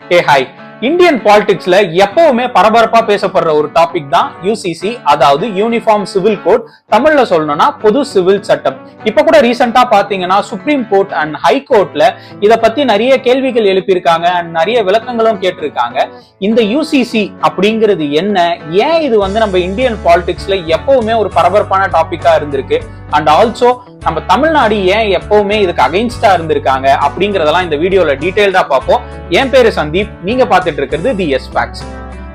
ஏ hi Indian பாலிடிக்ஸ்ல எப்பவுமே பரபரப்பா பேசப்படுற ஒரு டாபிக் தான் யூசிசி அதாவது யூனிஃபார்ம் சிவில் கோட் தமிழ்ல சொல்லணும்னா பொது சிவில் சட்டம். இப்ப கூட ரீசெண்டா பாத்தீங்கன்னா சுப்ரீம் கோர்ட் அண்ட் ஹை கோர்ட்ல இத பத்தி நிறைய கேள்விகள் எழுப்பியிருக்காங்க அண்ட் நிறைய விளக்கங்களும் கேட்டிருக்காங்க. இந்த யூசிசி அப்படிங்கிறது என்ன? ஏன் இது வந்து நம்ம இந்தியன் பாலிடிக்ஸ்ல எப்பவுமே ஒரு பரபரப்பான டாபிக்கா இருந்திருக்கு? அண்ட் ஆல்சோ நம்ம தமிழ்நாடு ஏன் எப்பவுமே இதுக்கு அகைன்ஸ்டா இருந்திருக்காங்க அப்படிங்கறதெல்லாம் இந்த வீடியோல டீடைல்டா பார்ப்போம். என் பேரு சந்தீப். நீங்க பாத்துட்டு இருக்கிறது தி எஸ் ஃபேக்ஸ்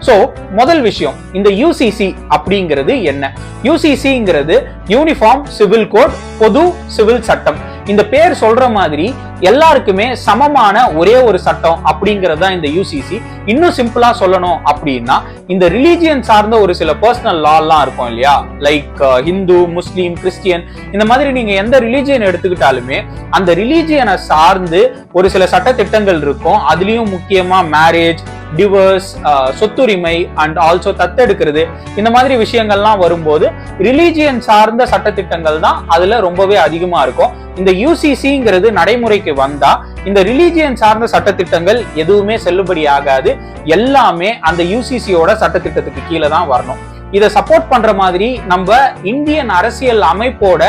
சோ முதல் விஷயம் இந்த யூசிசி அப்படிங்கிறது என்ன? யூசிசிங்கிறது யூனிஃபார்ம் சிவில் கோட் பொது சிவில் சட்டம். இந்த பேர் சொல்ற மாதிரி எல்லாருக்குமே சமமான ஒரே ஒரு சட்டம் அப்படிங்கிறது தான் இந்த யூசிசி இன்னும் சிம்பிளா சொல்லணும் அப்படின்னா இந்த ரிலீஜியன் சார்ந்த ஒரு சில பர்சனல் லா எல்லாம் இருக்கும் இல்லையா? லைக் ஹிந்து முஸ்லீம் கிறிஸ்டியன் இந்த மாதிரி நீங்க எந்த ரிலீஜியன் எடுத்துக்கிட்டாலுமே அந்த ரிலீஜியனை சார்ந்து ஒரு சில சட்ட திட்டங்கள் இருக்கும். அதுலயும் முக்கியமா மேரேஜ் டிவர்ஸ் uh, சொத்துரிமை அண்ட் ஆல்சோ தத்தெடுக்கிறது. இந்த மாதிரி விஷயங்கள்லாம் வரும்போது ரிலீஜியன் சார்ந்த சட்டத்திட்டங்கள் தான் அதுல ரொம்பவே அதிகமா இருக்கும். இந்த யூசிசிங்கிறது நடைமுறைக்கு வந்தா இந்த ரிலீஜியன் சார்ந்த சட்டத்திட்டங்கள் எதுவுமே செல்லுபடி ஆகாது. எல்லாமே அந்த யூசிசியோட சட்டத்திட்டத்துக்கு கீழே தான் வரணும். இதை சப்போர்ட் பண்ற மாதிரி நம்ம இந்தியன் அரசியல் அமைப்போட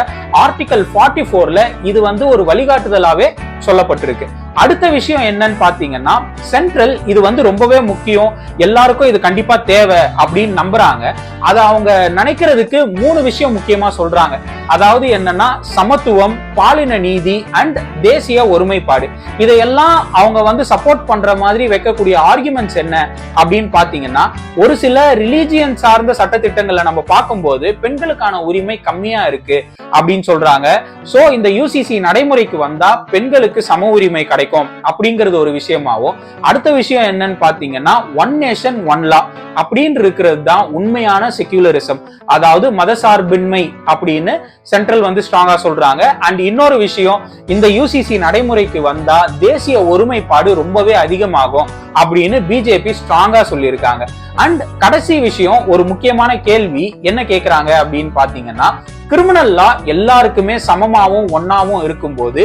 ஆர்டிகல் ஃபார்ட்டி ஃபோர்ல இது வந்து ஒரு வழிகாட்டுதலாவே சொல்லப்பட்டிருக்கு. அடுத்த விஷயம் என்னன்னு பாத்தீங்கன்னா சென்ட்ரல் இது வந்து ரொம்பவே முக்கியம். எல்லாருக்கும் இது கண்டிப்பா தேவை அப்படின்னு நம்புறாங்க. அதை அவங்க நினைக்கிறதுக்கு மூணு விஷயம் முக்கியமா சொல்றாங்க. அதாவது என்னன்னா சமத்துவம் பாலின நீதி அண்ட் தேசிய ஒருமைப்பாடு. இதையெல்லாம் அவங்க வந்து சப்போர்ட் பண்ற மாதிரி வைக்கக்கூடிய ஆர்குமெண்ட்ஸ் என்ன அப்படின்னு பாத்தீங்கன்னா ஒரு சில ரிலீஜியன் சார்ந்த சட்டத்திட்டங்களை நம்ம பார்க்கும்போது பெண்களுக்கான உரிமை கம்மியா இருக்கு அப்படின்னு சொல்றாங்க. சோ இந்த யூசிசி நடைமுறைக்கு வந்தா பெண்களுக்கு சம உரிமை கிடைக்கும் அப்படிங்கிறது ஒரு விஷயமாவும் அடுத்த விஷயம் என்னன்னு பாத்தீங்கன்னா ஒன் நேஷன் ஒன் லா அப்படின்னு இருக்கிறது தான் உண்மையான செக்யூலரிசம் அதாவது மதசார்பின்மை அப்படின்னு சென்ட்ரல் வந்து ஸ்ட்ராங்கா சொல்றாங்க. அண்ட் இன்னொரு விஷயம் இந்த யூசிசி நடைமுறைக்கு வந்தா தேசிய ஒருமைப்பாடு ரொம்பவே அதிகமாகும் அப்படின்னு பிஜேபி ஸ்ட்ராங்கா சொல்லியிருக்காங்க. அண்ட் கடைசி விஷயம் ஒரு முக்கியமான கேள்வி என்ன கேட்கறாங்க அப்படின்னு பாத்தீங்கன்னா கிரிமினல் லா எல்லாருக்குமே சமமாவும் ஒன்னாவும் இருக்கும்போது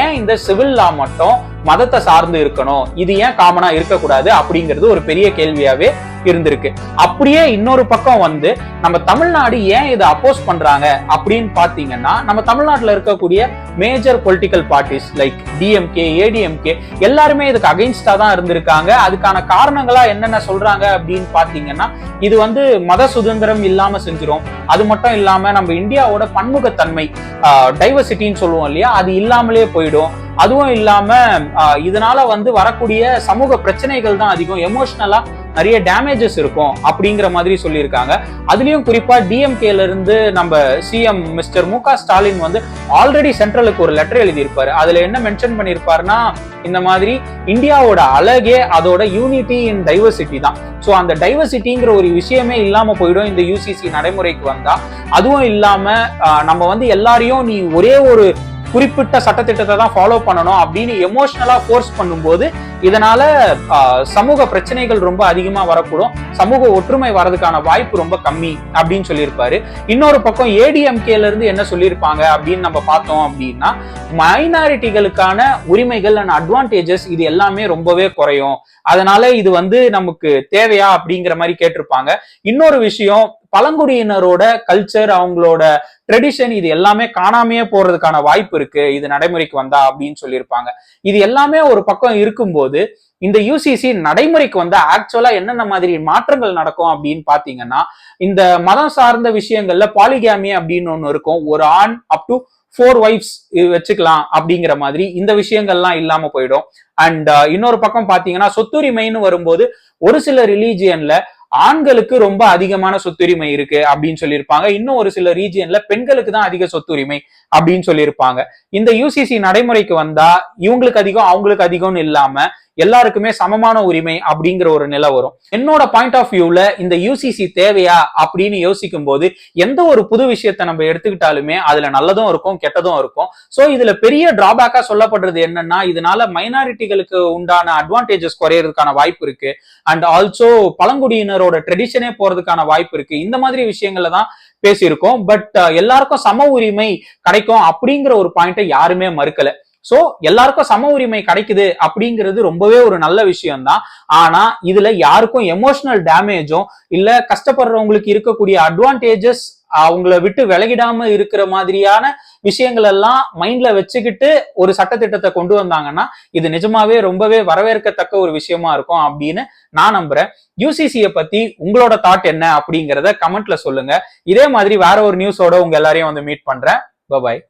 ஏன் இந்த சிவில் லா மட்டும் மதத்தை சார்ந்து இருக்கணும். இது ஏன் காமனா இருக்கக்கூடாது அப்படிங்கிறது ஒரு பெரிய கேள்வியாவே இருந்திருக்கு. அப்படியே இன்னொரு பக்கம் வந்து நம்ம தமிழ்நாடு ஏன் இதை அப்போஸ் பண்றாங்க அப்படின்னு பாத்தீங்கன்னா நம்ம தமிழ்நாட்டில் இருக்கக்கூடிய major political parties like DMK ADMK எல்லாருமே இதுக்கு அகைன்ஸ்டா தான் இருந்திருக்காங்க. அதுக்கான காரணங்களா என்னென்ன சொல்றாங்க அப்படின்னு பாத்தீங்கன்னா இது வந்து மத சுதந்திரம் இல்லாம செஞ்சிரும். அது மட்டும் இல்லாம நம்ம இந்தியாவோட பன்முகத்தன்மை டைவர்சிட்டின்னு சொல்லுவோம் இல்லையா? அது இல்லாமலே போயிடும். அதுவும் இல்லாம இதனால வந்து வரக்கூடிய சமூக பிரச்சனைகள் தான் அதிகம். எமோஷனலா நிறைய டேமேஜஸ் இருக்கும் அப்படிங்கிற மாதிரி சொல்லியிருக்காங்க. அதுலயும் குறிப்பா டிஎம்கேல இருந்து நம்ம சிஎம் மிஸ்டர் மு ஸ்டாலின் வந்து ஆல்ரெடி சென்ட்ரலுக்கு ஒரு லெட்டர் எழுதியிருப்பாரு. அதுல என்ன மென்ஷன் பண்ணியிருப்பாருன்னா இந்த மாதிரி இந்தியாவோட அழகே அதோட யூனிட்டி இன் டைவர்சிட்டி தான். ஸோ அந்த டைவர்சிட்டிங்கிற ஒரு விஷயமே இல்லாம போயிடும் இந்த யூசிசி நடைமுறைக்கு வந்தா. அதுவும் இல்லாம நம்ம வந்து எல்லாரையும் நீ ஒரே ஒரு குறிப்பிட்ட சட்டத்திட்டத்தை தான் ஃபாலோ பண்ணணும் அப்படின்னு எமோஷனலா ஃபோர்ஸ் பண்ணும்போது இதனால சமூக பிரச்சனைகள் ரொம்ப அதிகமா வரக்கூடும். சமூக ஒற்றுமை வரதுக்கான வாய்ப்பு ரொம்ப கம்மி அப்படின்னு சொல்லியிருப்பாரு. இன்னொரு பக்கம் ஏடிஎம்கேல இருந்து என்ன சொல்லியிருப்பாங்க அப்படின்னு நம்ம பார்த்தோம் அப்படின்னா மைனாரிட்டிகளுக்கான உரிமைகள் அண்ட் அட்வான்டேஜஸ் இது எல்லாமே ரொம்பவே குறையும். அதனால இது வந்து நமக்கு தேவையா அப்படிங்கிற மாதிரி கேட்டிருப்பாங்க. இன்னொரு விஷயம் பழங்குடியினரோட கல்ச்சர் அவங்களோட ட்ரெடிஷன் இது எல்லாமே காணாமையே போறதுக்கான வாய்ப்பு இருக்கு. இது நடைமுறைக்கு வந்தா அப்படின்னு சொல்லியிருப்பாங்க. இது எல்லாமே ஒரு பக்கம் இருக்கும்போது இந்த யூசிசி நடைமுறைக்கு வந்து ஆக்சுவலா என்னென்ன மாதிரி மாற்றங்கள் நடக்கும் அப்படின்னு பாத்தீங்கன்னா இந்த மதம் சார்ந்த விஷயங்கள்ல பாலிகாமி அப்படின்னு ஒண்ணு இருக்கும். ஒரு ஆண் அப் டு ஃபோர் ஒய்ஃப்ஸ் வச்சுக்கலாம் அப்படிங்கிற மாதிரி இந்த விஷயங்கள்லாம் இல்லாம போயிடும். அண்ட் uh, இன்னொரு பக்கம் பாத்தீங்கன்னா சொத்துரிமைன்னு வரும்போது ஒரு சில ரிலீஜியன்ல ஆண்களுக்கு ரொம்ப அதிகமான சொத்துரிமை இருக்கு அப்படின்னு சொல்லியிருப்பாங்க. இன்னும் ஒரு சில ரீஜியன்ல பெண்களுக்கு தான் அதிக சொத்துரிமை அப்படின்னு சொல்லியிருப்பாங்க. இந்த யூசிசி நடைமுறைக்கு வந்தா இவங்களுக்கு அதிகம் அவங்களுக்கு அதிகம்னு இல்லாம எல்லாருக்குமே சமமான உரிமை அப்படிங்கிற ஒரு நிலை வரும். என்னோட பாயிண்ட் ஆஃப் வியூல இந்த யூசிசி தேவையா அப்படின்னு யோசிக்கும் போது எந்த ஒரு புது விஷயத்தை நம்ம எடுத்துக்கிட்டாலுமே அதுல நல்லதும் இருக்கும் கெட்டதும் இருக்கும். சோ இதுல பெரிய டிராபேக்கா சொல்லப்படுறது என்னன்னா இதனால மைனாரிட்டிகளுக்கு உண்டான அட்வான்டேஜஸ் குறையறதுக்கான வாய்ப்பு இருக்கு. அண்ட் ஆல்சோ பழங்குடியினரோட ட்ரெடிஷனே போறதுக்கான வாய்ப்பு இருக்கு. இந்த மாதிரி விஷயங்கள்ல தான் பேசியிருக்கோம். பட் எல்லாருக்கும் சம உரிமை கிடைக்கும் அப்படிங்கிற ஒரு பாயிண்ட்டை யாருமே மறுக்கல. சோ எல்லாருக்கும் சம உரிமை கிடைக்குது அப்படிங்கிறது ரொம்பவே ஒரு நல்ல விஷயம் தான் ஆனா இதுல யாருக்கும் எமோஷனல் டேமேஜும் இல்ல கஷ்டப்படுறவங்களுக்கு இருக்கக்கூடிய அட்வான்டேஜஸ் அவங்கள விட்டு விலகிடாம இருக்கிற மாதிரியான விஷயங்கள் எல்லாம் மைண்ட்ல வச்சுக்கிட்டு ஒரு சட்டத்திட்டத்தை கொண்டு வந்தாங்கன்னா இது நிஜமாவே ரொம்பவே வரவேற்கத்தக்க ஒரு விஷயமா இருக்கும் அப்படின்னு நான் நம்புறேன். யூசிசியை பத்தி உங்களோட தாட் என்ன அப்படிங்கிறத கமெண்ட்ல சொல்லுங்க. இதே மாதிரி வேற ஒரு நியூஸோட உங்க எல்லாரையும் வந்து மீட் பண்றேன். பாய்